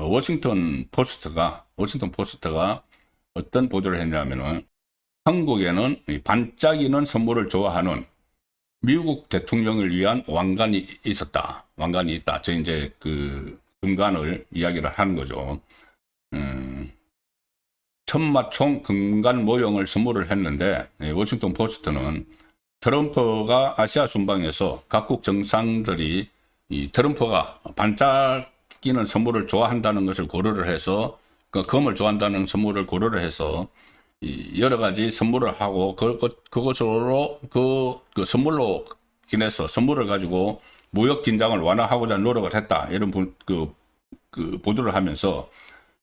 어, 워싱턴 포스트가 워싱턴 포스트가 어떤 보도를 했냐면은 한국에는 이 반짝이는 선물을 좋아하는 미국 대통령을 위한 왕관이 있었다. 왕관이 있다. 저 이제 그 금관을 이야기를 하는 거죠. 음, 천마총 금관 모형을 선물을 했는데 예, 워싱턴 포스트는 트럼프가 아시아 순방에서 각국 정상들이 이 트럼프가 반짝 이는 선물을 좋아한다는 것을 고려를 해서 그 검을 좋아한다는 선물을 고려를 해서 이 여러 가지 선물을 하고 그, 그, 그것으로 그, 그 선물로 인해서 선물을 가지고 무역 긴장을 완화하고자 노력을 했다. 이런 분, 그, 그 보도를 하면서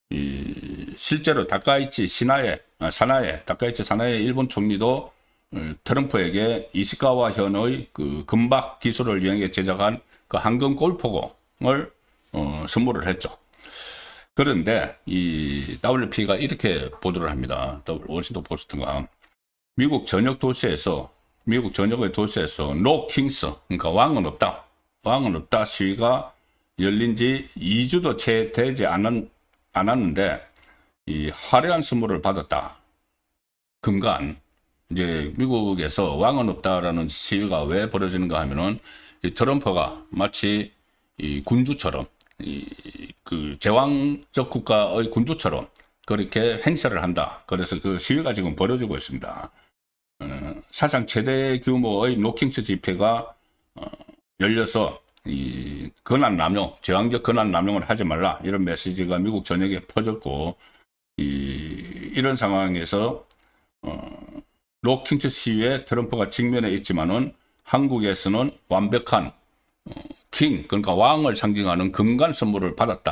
이 실제로 다카이치 시나에 아, 사나에 다카이치 사나에 일본 총리도 어, 트럼프에게 이시카와 현의 그 금박 기술을 이용해 제작한 그 황금 골포공을 어, 선물을 했죠. 그런데 이 WP가 이렇게 보도를 합니다. 워싱턴 포스트가 미국 전역 도시에서 미국 전역의 도시에서 노 킹스 그러니까 왕은 없다. 왕은 없다 시위가 열린 지 2주도 채 되지 않은, 않았는데 이 화려한 선물을 받았다. 금간 이제 미국에서 왕은 없다라는 시위가 왜 벌어지는가 하면은 이 트럼프가 마치 이 군주처럼 이 그 제왕적 국가의 군주처럼 그렇게 행세를 한다. 그래서 그 시위가 지금 벌어지고 있습니다. 어, 사상 최대 규모의 노킹스 집회가 어, 열려서 이 권한 남용, 제왕적 권한 남용을 하지 말라 이런 메시지가 미국 전역에 퍼졌고 이 이런 상황에서 어, 로킹스 시위에 트럼프가 직면해 있지만은 한국에서는 완벽한 어, 킹 그러니까 왕을 상징하는 금관 선물을 받았다.